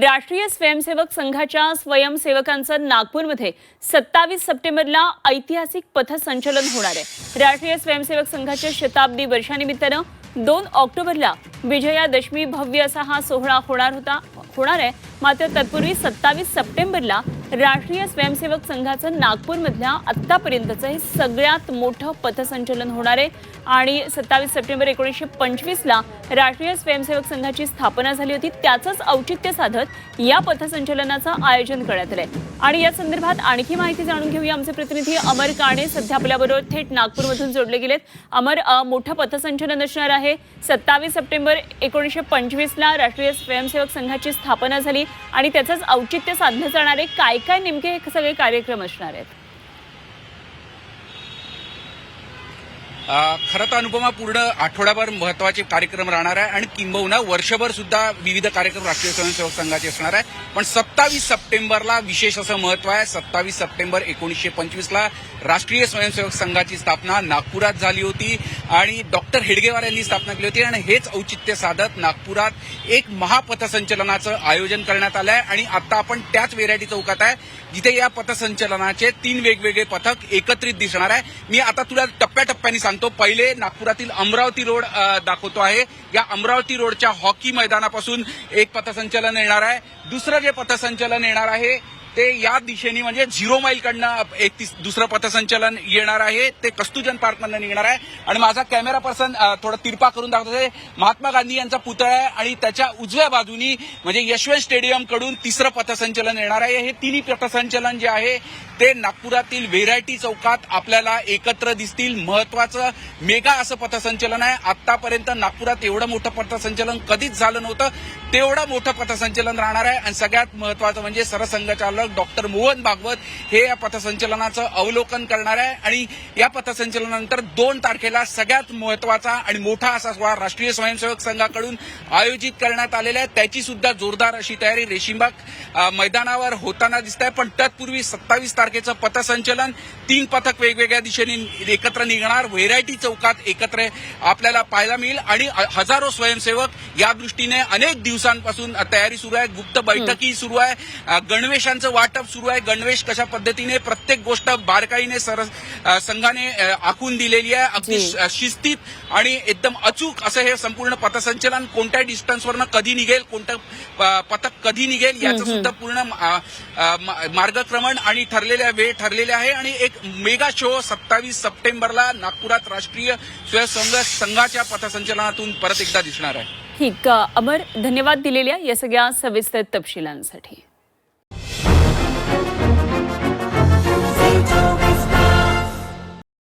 राष्ट्रीय स्वयंसेवक संघाच्या स्वयंसेवकांचं नागपूरमध्ये सत्तावीस सप्टेंबरला ऐतिहासिक पथसंचलन होणार आहे. राष्ट्रीय स्वयंसेवक संघाच्या शताब्दी वर्षानिमित्तानं दोन ऑक्टोबरला विजयादशमी भव्य असा हा सोहळा होणार होता होणार आहे. मात्र तत्पूर्वी सत्तावीस सप्टेंबरला राष्ट्रीय स्वयंसेवक संघाचं नागपूरमधल्या आत्तापर्यंतचं हे सगळ्यात मोठं पथसंचलन होणार आहे. आणि सत्तावीस सप्टेंबर एकोणीसशे पंचवीसला राष्ट्रीय स्वयंसेवक संघाची स्थापना झाली होती. त्याचंच औचित्य साधत या पथसंचलनाचं आयोजन करण्यात आलंय. आणि या संदर्भात आणखी माहिती जाणून घेऊया आमचे प्रतिनिधी अमर काणे. सध्या आपल्याबरोबर थेट नागपूरमधून जोडले गेलेत. अमर मोठं पथसंचलन असणार आहे. सत्तावीस सप्टेंबर एकोणीसशे पंचवीसला राष्ट्रीय स्वयंसेवक संघाची स्थापना झाली. आणि त्याचंच औचित्य साधलं जाणार आहे. काय काय नेमके हे सगळे कार्यक्रम असणार आहेत. खरं तर अनुपमा पूर्ण आठवडाभर महत्त्वाचे कार्यक्रम राहणार आहे आणि किंबहुना वर्षभर सुद्धा विविध कार्यक्रम राष्ट्रीय स्वयंसेवक संघाचे असणार आहे. पण सत्तावीस सप्टेंबरला विशेष असं महत्त्व आहे. सत्तावीस सप्टेंबर एकोणीसशे पंचवीसला राष्ट्रीय स्वयंसेवक संघाची स्थापना नागपुरात झाली होती आणि डॉक्टर हेडगेवार यांनी स्थापना केली होती आणि हेच औचित्य साधत नागपुरात एक महापथसंचलनाचं आयोजन करण्यात आलं आहे. आणि आता आपण त्याच वेरायटी चौकात आहे जिथे या पथसंचलनाचे तीन वेगवेगळे पथक एकत्रित दिसणार आहे. मी आता तुला टप्प्याटप्प्याने सांगतो पहिले नागपुरातील अमरावती रोड दाखवतो आहे. या अमरावती रोडच्या हॉकी मैदानापासून एक पथसंचलन येणार आहे. दुसरं जे पथसंचलन येणार आहे ते या दिशेने म्हणजे झिरो माईल कडनं एक तीस- दुसरं पथसंचलन येणार आहे. ते कस्तुजन पार्कमधनं निघणार आहे. आणि माझा कॅमेरा पर्सन थोडा तिरपा करून दाखवतोय. महात्मा गांधी यांचा पुतळा आहे आणि त्याच्या उजव्या बाजूनी म्हणजे यशवंत स्टेडियमकडून तिसरं पथसंचलन येणार आहे. हे तिन्ही पथसंचलन जे आहे ते नागपुरातील व्हेरायटी चौकात आपल्याला एकत्र दिसतील. महत्वाचं मेगा असं पथसंचलन आहे. आतापर्यंत नागपुरात एवढं मोठं पथसंचलन कधीच झालं नव्हतं. तेवढं मोठं पथसंचलन राहणार आहे. आणि सगळ्यात महत्वाचं म्हणजे सरसंघचालक डॉक्टर मोहन भागवत हे या पथसंचलनाचं अवलोकन करणार आहे. आणि या पथसंचलनानंतर दोन तारखेला सगळ्यात महत्त्वाचा आणि मोठा असा सोहळा राष्ट्रीय स्वयंसेवक संघाकडून आयोजित करण्यात आलेला आहे. त्याची सुद्धा जोरदार अशी तयारी रेशीमबाग मैदानावर होताना दिसत आहे. पण तत्पूर्वी सत्तावीस तारखेचं पथसंचलन तीन पथक वेगवेगळ्या दिशेने एकत्र निघणार. व्हेरायटी चौकात एकत्र आपल्याला पाहायला मिळेल. आणि हजारो स्वयंसेवक या दृष्टीने अनेक दिवसांपासून तयारी सुरू आहे. गुप्त बैठकी सुरू आहे. गणवेशांचं वाटप सुरू आहे. गणवेश कशा पद्धतीने प्रत्येक गोष्ट बारकाईने सर संघाने आखून दिलेली आहे. अगदी शिस्तीत आणि एकदम अचूक असं हे संपूर्ण पथसंचलन कोणत्या डिस्टन्सवरनं कधी निघेल कोणतं पथक कधी निघेल याचं सुद्धा पूर्ण मार्गक्रमण आणि ठरलेल्या वेळ ठरलेले आहे. आणि एक मेगा शो सत्तावीस सप्टेंबरला नागपुरात राष्ट्रीय स्वयंसेवक संघाच्या पथसंचलनातून परत एकदा दिसणार आहे. ठीक. अमर धन्यवाद दिलेल्या या सगळ्या सविस्तर तपशिलांसाठी.